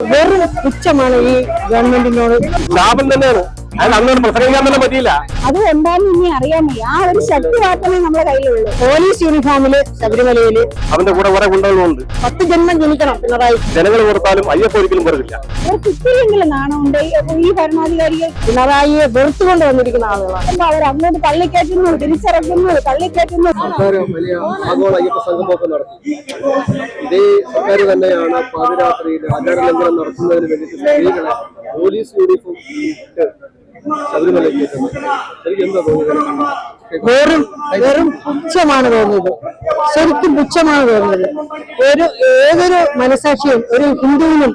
വെറും പുച്ഛമാണ് ഈ ഗവൺമെന്റിനോട്. ലാഭം തന്നെയാണ്. അത് അന്നോട് പ്രസംഗിക്കാൻ തന്നെ പറ്റിയില്ല. അത് എന്താണെന്ന് ഇനി അറിയാൻ വയ്യ ആ ഒരു ശക്തി മാത്രമേ നമ്മുടെ കയ്യിലുള്ളൂ. പോലീസ് യൂണിഫോമിൽ ശബരിമലയിൽ അവന്റെ കൂടെ കുറെ കൊണ്ടുവന്നുണ്ട്. പത്ത് ജന്മം ജനിക്കണം പിണറായി. ജനങ്ങൾ കൊടുത്താലും അയ്യപ്പ ഒരിക്കലും വെറുകില്ല അവർക്ക് ഇത്തിരിയെങ്കിലും നാണമുണ്ട് ഈ- ഈ ഭരണാധികാരികൾ പിണറായിയെ വെറുത്തുകൊണ്ട് വന്നിരിക്കുന്ന ആളുകളാണ്. അപ്പൊ അവർ അങ്ങോട്ട് തള്ളിക്കയറ്റുന്നു തിരിച്ചിറക്കുന്നു തള്ളിക്കയറ്റുന്നു വലിയ ആഗോള അയ്യപ്പ നടത്തി. ഇതേ സർക്കാർ തന്നെയാണ് പാതിരാത്രിയിൽ ആചാരലംഘനം നടത്തുന്നതിന് വേണ്ടിയിട്ട് സ്ത്രീകളെ പോലീസ് യൂണിഫോം ഇട്ട് എന്താ തോന്നുന്നത്? വെറും വെറും പുച്ഛമാണ് തോന്നുന്നത്. ശരിക്കും പുച്ഛമാണ് തോന്നുന്നത്. ഒരു ഏതൊരു മനസാക്ഷിയും ഒരു ഹിന്ദുവിനും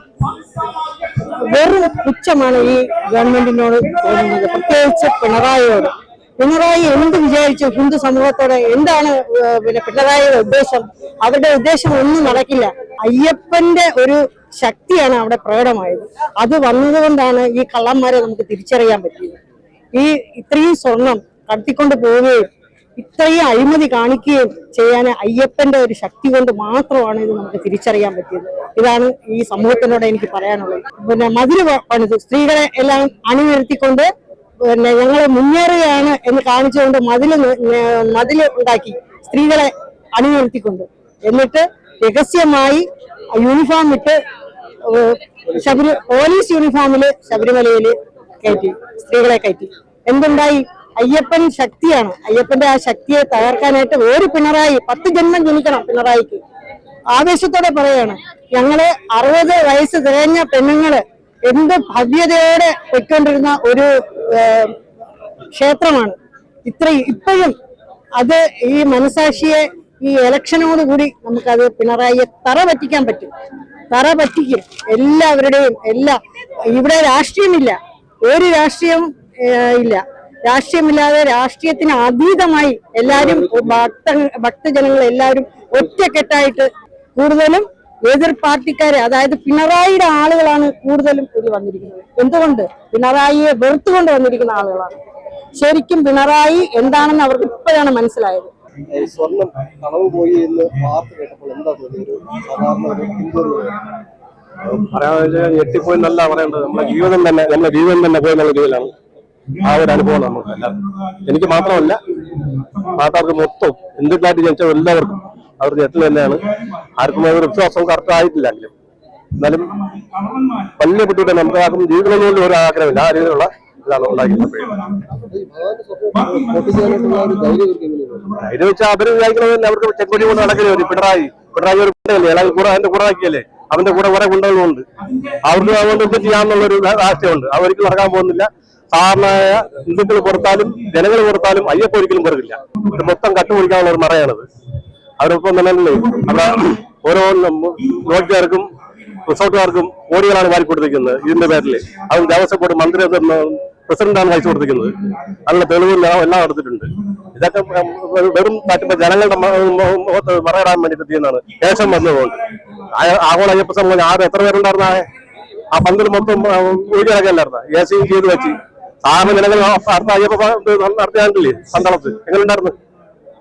വെറും പുച്ഛമാണ് ഈ ഗവൺമെന്റിനോട് തോന്നുന്നത്. പ്രത്യേകിച്ച് പിണറായിയോട്. പിണറായി എന്ത് വിചാരിച്ചു? ഹിന്ദു സമൂഹത്തോടെ എന്താണ് പിന്നെ പിണറായിയുടെ ഉദ്ദേശം? അവരുടെ ഉദ്ദേശം ഒന്നും നടക്കില്ല. അയ്യപ്പന്റെ ഒരു ശക്തിയാണ് അവിടെ പ്രകടമായത്. അത് വന്നതുകൊണ്ടാണ് ഈ കള്ളന്മാരെ നമുക്ക് തിരിച്ചറിയാൻ പറ്റിയത്. ഈ ഇത്രയും സ്വർണം കടത്തിക്കൊണ്ട് പോവുകയും ഇത്രയും അഴിമതി കാണിക്കുകയും ചെയ്യാൻ അയ്യപ്പന്റെ ഒരു ശക്തി കൊണ്ട് മാത്രമാണ് ഇത് നമുക്ക് തിരിച്ചറിയാൻ പറ്റിയത്. ഇതാണ് ഈ സമൂഹത്തിനോട് എനിക്ക് പറയാനുള്ളത്. പിന്നെ മധുര പണിത്. സ്ത്രീകളെ എല്ലാം അണിനിരത്തിക്കൊണ്ട് പിന്നെ ഞങ്ങൾ മുന്നേറുകയാണ് എന്ന് കാണിച്ചുകൊണ്ട് മതിൽ മതിൽ ഉണ്ടാക്കി സ്ത്രീകളെ അണിനിരത്തിക്കൊണ്ട്. എന്നിട്ട് രഹസ്യമായി യൂണിഫോം ഇട്ട് ശബരി പോലീസ് യൂണിഫോമിൽ ശബരിമലയിൽ കയറ്റി സ്ത്രീകളെ കയറ്റി. എന്തുണ്ടായി? അയ്യപ്പൻ ശക്തിയാണ്. അയ്യപ്പന്റെ ആ ശക്തിയെ തകർക്കാനായിട്ട് വേറെ പിണറായി പത്ത് ജന്മം ജനിക്കണം പിണറായിക്ക്. ആവേശത്തോടെ പറയാണ് ഞങ്ങൾ അറുപത് വയസ്സ് തികഞ്ഞ പെണ്ണുങ്ങൾ എന്ത് ഭവ്യതയോടെ പൊയ്ക്കൊണ്ടിരുന്ന ഒരു ക്ഷേത്രമാണ്. ഇത്രയും ഇപ്പോഴും അത് ഈ മനസാക്ഷിയെ ഈ ഇലക്ഷനോടുകൂടി നമുക്കത് പിണറായിയെ തറ പറ്റിക്കാൻ പറ്റും. തറ പറ്റിക്കും. എല്ലാവരുടെയും എല്ലാ ഇവിടെ രാഷ്ട്രീയമില്ല. ഒരു രാഷ്ട്രീയം ഇല്ല. രാഷ്ട്രീയമില്ലാതെ രാഷ്ട്രീയത്തിന് അതീതമായി എല്ലാവരും ഭക്ത ഭക്തജനങ്ങൾ എല്ലാവരും ഒറ്റക്കെട്ടായിട്ട് കൂടുതലും എതിർ പാർട്ടിക്കാരെ അതായത് പിണറായിയുടെ ആളുകളാണ് കൂടുതലും ഇതിൽ വന്നിരിക്കുന്നത്. എന്തുകൊണ്ട്? പിണറായിയെ വെറുത്തുകൊണ്ട് വന്നിരിക്കുന്ന ആളുകളാണ്. ശരിക്കും പിണറായി എന്താണെന്ന് അവർക്ക് ഇപ്പോഴാണ് മനസ്സിലായത്. സ്വർണം കളവ് പോയി എന്ന് വാർത്ത കേട്ടപ്പോൾ എന്താ തോന്നിയത്? ഒരു സാധാരണ ഒരു ഹിന്ദു? പറയാൻ ഞെട്ടിപ്പോയി എന്നല്ല പറയേണ്ടത്. നമ്മുടെ ജീവിതം തന്നെ നമ്മുടെ ജീവിതം തന്നെ പോയി എന്നുള്ള രീതിയിലാണ് ആ ഒരു അനുഭവം നമുക്ക്. എല്ലാവർക്കും എനിക്ക് മാത്രമല്ല നാട്ടുകാർക്ക് മൊത്തം എന്തിനായിട്ട് ജനിച്ച എല്ലാവർക്കും അവർ ഞെട്ടൽ തന്നെയാണ്. ആർക്കും ഒരു വിശ്വാസം കറക്റ്റ് ആയിട്ടില്ല എങ്കിലും എന്നാലും വലിയ ബുദ്ധിമുട്ട് നമുക്ക് ആർക്കും ജീവിക്കണമെന്നുള്ള ഒരു ആഗ്രഹമില്ല. ആ രീതിയിലുള്ള ഇതാണ് ഒരു ധൈര്യം വെച്ചാൽ അവർ വിചാരിക്കുന്നത് അവർക്ക് ചെക്കൊടി കൊണ്ട് നടക്കരുത് പിണറായി. പിണറായി ഒരു ഗുണ്ടയല്ലേ അല്ലെങ്കിൽ കൂടെ അതിന്റെ കൂടെ ആക്കിയല്ലേ അവന്റെ കൂടെ കുറെ ഗുണ്ടകളുണ്ട്. അവർക്ക് അതുകൊണ്ട് എന്ത് ചെയ്യാന്നുള്ള ഒരു ആശയമുണ്ട്. അവർക്ക് നടക്കാൻ പോകുന്നില്ല. സാധാരണയായ ഹിന്ദുക്കൾ കൊടുത്താലും ജനങ്ങൾ കൊടുത്താലും അയ്യപ്പ ഒരിക്കലും വെറുകില്ല ഇത് മൊത്തം കട്ടുപിടിക്കാനുള്ള ഒരു മറയാണത്. അവരൊപ്പം തന്നെ അവിടെ ഓരോ ലോഡ്ജുകാർക്കും റിസോർട്ടുകാർക്കും കോടികളാണ് വാരി കൊടുത്തിരിക്കുന്നത് ഇതിന്റെ പേരിൽ അതും ദേവസ്വം ബോർഡ് മന്ത്രി പ്രസിഡന്റാണ് വായിച്ചു കൊടുത്തിരിക്കുന്നത്. അതിനുള്ള തെളിവെല്ലാം എല്ലാം എടുത്തിട്ടുണ്ട് ഇതൊക്കെ വെറും കാറ്റുമ്പോ ജനങ്ങളുടെ മുഖത്ത് മറയിടാൻ വേണ്ടിയിട്ട് ചെയ്യുന്നതാണ്. ശേഷം വന്നതുകൊണ്ട്. ആഗോള അയ്യപ്പ സംഘം ആറ് എത്ര പേരുണ്ടായിരുന്ന ആ- പന്തിൽ മൊത്തം ഒഴികിടക്കല്ലായിരുന്ന എ സി ചെയ്ത് വെച്ച്. സാറിന് ജനങ്ങൾ അടുത്ത അയ്യപ്പ നടത്തിയാണ്ടില്ലേ? പന്തളത്ത്. എങ്ങനെ ഉണ്ടായിരുന്നു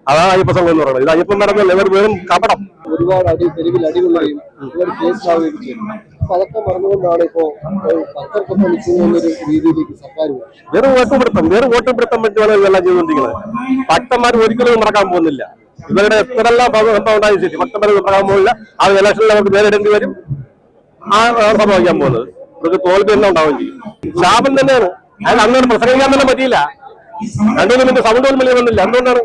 അതാണ് അയ്യപ്പ സംഘം എന്ന് പറയുന്നത്. ഇത് അയ്യപ്പൻ നടന്നല്ല ഇവർ വെറും കപടം. ഒരുപാട് അടി തെരുവിൽ അടികൊള്ളുകയും ഇവർ കേസിലാവുകയും അപ്പൊ അതൊക്കെ മറന്നുകൊണ്ടാണ് ഇപ്പോ ഭക്തർക്കൊപ്പം രീതിയിലേക്ക് സർക്കാർ. വെറും വോട്ടുപിടുത്തം വെറും വോട്ടുപിടുത്തം പറ്റുവാണ് ഇതെല്ലാം ചെയ്തുകൊണ്ടിരിക്കുന്നത്. ഭക്തന്മാർ ഒരിക്കലും നടക്കാൻ പോകുന്നില്ല. ഇവരുടെ എത്രയെല്ലാം ബന്ധം ഉണ്ടായി ശരി ഭക്തന്മാർ നടക്കാൻ പോകില്ല ആ ഇലക്ഷനിൽ നമുക്ക് നേരിടേണ്ടി വരും. ആ ആ സംഭവിക്കാൻ പോകുന്നത്. ഇവർക്ക് തോൽവി തന്നെ ഉണ്ടാവുകയും ചെയ്യും. ശാപം തന്നെയാണ്. അയാൾ അങ്ങനെ പ്രസംഗിക്കാൻ തന്നെ പറ്റിയില്ല. രണ്ടു മിനിറ്റ് സൗണ്ട് പോലും വലിയ വന്നില്ല. എന്തുകൊണ്ടാണ്?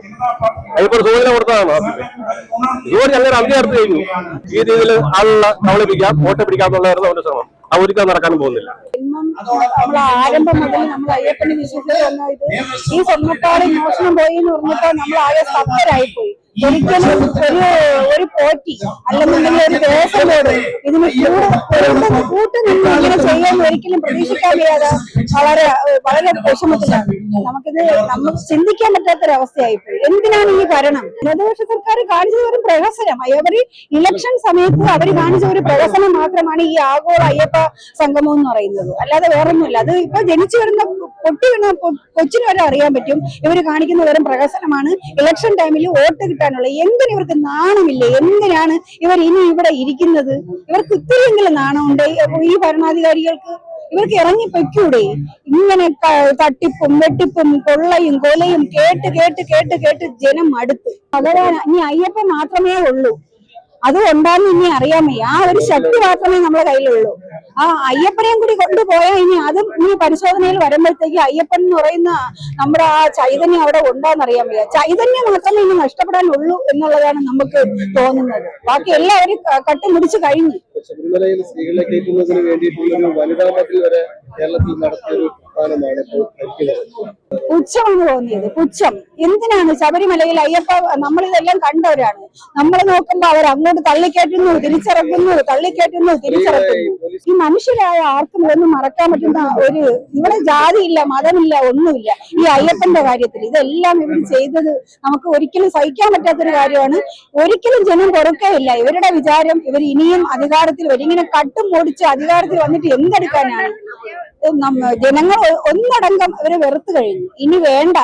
അതിപ്പോൾ സൂചന കൊടുത്തതാണ്. ഇതുകൊണ്ട് ഞങ്ങൾ അംഗീകാരത്ത് കഴിഞ്ഞു. ഈ രീതിയിൽ ആളുകളെ കവളിപ്പിക്കാം വോട്ട് പിടിക്കാന്നുള്ളതായിരുന്നു അവന്റെ ശ്രമം. ആ ഒരിക്കലും നടക്കാനും പോകുന്നില്ല. നമ്മൾ ആരംഭം നമ്മൾ അയ്യപ്പനെ വിശ്വസിച്ച് ഈ സ്വർണക്കാട് മോഷണം പോയി എന്ന് പറഞ്ഞപ്പോ നമ്മൾ ആകെ സ്തബ്ധരായി പോയി ഒരിക്കലും ഒരു ഒരു പോറ്റി അല്ലെന്നുണ്ടെങ്കിൽ ഒരു ദേശം ബോർഡ് ഇതിന് കൂട്ട് കൂട്ട് നിന്ന് ഇങ്ങനെ ചെയ്യാന്ന് ഒരിക്കലും പ്രതീക്ഷിക്കാൻ വയ്യാതെ വളരെ വളരെ വിഷമത്തിലാണ്. നമുക്കിത് നമുക്ക് ചിന്തിക്കാൻ പറ്റാത്തൊരവസ്ഥയായി പോയി എന്തിനാണ് ഈ ഭരണം? ഇടതുപക്ഷ സർക്കാർ കാണിച്ചത് ഒരു പ്രഹസനം. അവർ ഇലക്ഷൻ സമയത്ത് അവർ കാണിച്ച ഒരു പ്രഹസനം മാത്രമാണ് ഈ ആഗോള അയ്യപ്പ സംഗമം എന്ന് പറയുന്നത്. അല്ലാതെ വേറൊന്നുമില്ല. അത് ഇപ്പൊ ജനിച്ചു വരുന്ന പൊട്ടി വീണ കൊച്ചിന് വരെ അറിയാൻ പറ്റും. ഇവർ കാണിക്കുന്ന വെറും പ്രഹസനമാണ്. ഇലക്ഷൻ ടൈമിൽ വോട്ട് കിട്ടാനുള്ള എന്തിനു ഇവർക്ക് നാണമില്ല? എന്തിനാണ് ഇവർ ഇനി ഇവിടെ ഇരിക്കുന്നത്? ഇവർക്ക് ഇത്തിരിയെങ്കിലും നാണമുണ്ട്. ഈ ഭരണാധികാരികൾക്ക് ഇവർക്ക് ഇറങ്ങി പൊയ്ക്കൂടെ ഇങ്ങനെ തട്ടിപ്പും വെട്ടിപ്പും കൊള്ളയും കൊലയും കേട്ട് കേട്ട് കേട്ട് കേട്ട് ജനം അടുത്ത്. പകരാൻ ഇനി അയ്യപ്പൻ മാത്രമേ ഉള്ളൂ. അത് ഉണ്ടാന്ന് ഇനി അറിയാമേ ആ ഒരു ശക്തി മാത്രമേ നമ്മളെ കയ്യിലുള്ളൂ. ആ അയ്യപ്പനെയും കൂടി കൊണ്ടുപോയാൽ ഇനി അതും ഇനി പരിശോധനയിൽ വരുമ്പോഴത്തേക്ക് അയ്യപ്പൻ എന്ന് പറയുന്ന നമ്മുടെ ആ ചൈതന്യം അവിടെ ഉണ്ടോന്നറിയാൻ വയ്യ. ചൈതന്യം മാത്രമേ ഇനി നഷ്ടപ്പെടാനുള്ളൂ എന്നുള്ളതാണ് നമുക്ക് തോന്നുന്നത്. ബാക്കി എല്ലാവരും കട്ടുമുടിച്ച് കഴിഞ്ഞു. ശബരിമലയിൽ സ്ത്രീകളെ കയറ്റുന്നതിന് വേണ്ടിയിട്ടുള്ള വനിതാ മതിൽ വരെ കേരളത്തിൽ നടത്തിയ ഒരു പ്രസ്ഥാനമാണ് ഇപ്പോൾ പുച്ഛമാണ് തോന്നിയത് പുച്ഛം. എന്തിനാണ് ശബരിമലയിൽ അയ്യപ്പ നമ്മളിതെല്ലാം കണ്ടവരാണ്. നമ്മൾ നോക്കുമ്പോ അവർ അങ്ങോട്ട് തള്ളിക്കയറ്റുന്നു തിരിച്ചിറക്കുന്നു തള്ളിക്കയറ്റുന്നു തിരിച്ചിറക്കുന്നു ഈ മനുഷ്യരായ ആർക്കും ഒന്നും മറക്കാൻ പറ്റുന്ന ഒരു ഇവിടെ ജാതിയില്ല മതമില്ല ഒന്നുമില്ല. ഈ അയ്യപ്പന്റെ കാര്യത്തിൽ ഇതെല്ലാം ഇവർ ചെയ്തത് നമുക്ക് ഒരിക്കലും സഹിക്കാൻ പറ്റാത്തൊരു കാര്യമാണ്. ഒരിക്കലും ജനം കൊടുക്കയില്ല. ഇവരുടെ വിചാരം ഇവർ ഇനിയും അധികാരത്തിൽ വരും. ഇങ്ങനെ കട്ടും ഓടിച്ച് അധികാരത്തിൽ വന്നിട്ട് എന്തെടുക്കാനാണ്? ജനങ്ങൾ ഒന്നടങ്കം ഇവരെ വെറുത്തു കഴിഞ്ഞു. ഇനി വേണ്ട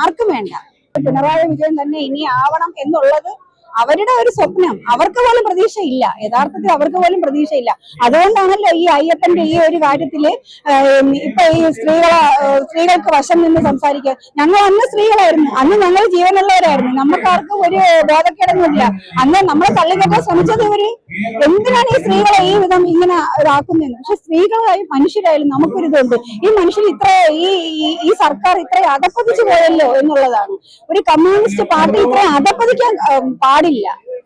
ആർക്കും വേണ്ട. പിണറായി വിജയൻ തന്നെ ഇനി ആവണം എന്നുള്ളത് അവരുടെ ഒരു സ്വപ്നം. അവർക്ക് പോലും പ്രതീക്ഷയില്ല. യഥാർത്ഥത്തിൽ അവർക്ക് പോലും പ്രതീക്ഷയില്ല. അതുകൊണ്ടാണല്ലോ ഈ അയ്യപ്പന്റെ ഈ ഒരു കാര്യത്തിൽ ഇപ്പൊ ഈ സ്ത്രീകളെ സ്ത്രീകൾക്ക് വശം നിന്ന് സംസാരിക്കുക. ഞങ്ങൾ അന്ന് സ്ത്രീകളായിരുന്നു. അന്ന് ഞങ്ങൾ ജീവനുള്ളവരായിരുന്നു. നമുക്കാർക്കും ഒരു ബോധക്കേടൊന്നുമില്ല. അന്ന് നമ്മളെ തള്ളിക്കെട്ടാൻ ശ്രമിച്ചത് ഇവർ. എന്തിനാണ് ഈ സ്ത്രീകളെ ഈ വിധം ഇങ്ങനെ ഇതാക്കുന്നതെന്ന് പക്ഷെ സ്ത്രീകളായി മനുഷ്യരായാലും നമുക്കൊരു ഇതുണ്ട്. ഈ മനുഷ്യർ ഇത്ര ഈ ഈ- സർക്കാർ ഇത്ര അകപ്പതിച്ചു പോയല്ലോ എന്നുള്ളതാണ്. ഒരു കമ്മ്യൂണിസ്റ്റ് പാർട്ടി ഇത്ര അധപ്പതിക്കാൻ ഉം, പാടില്ല.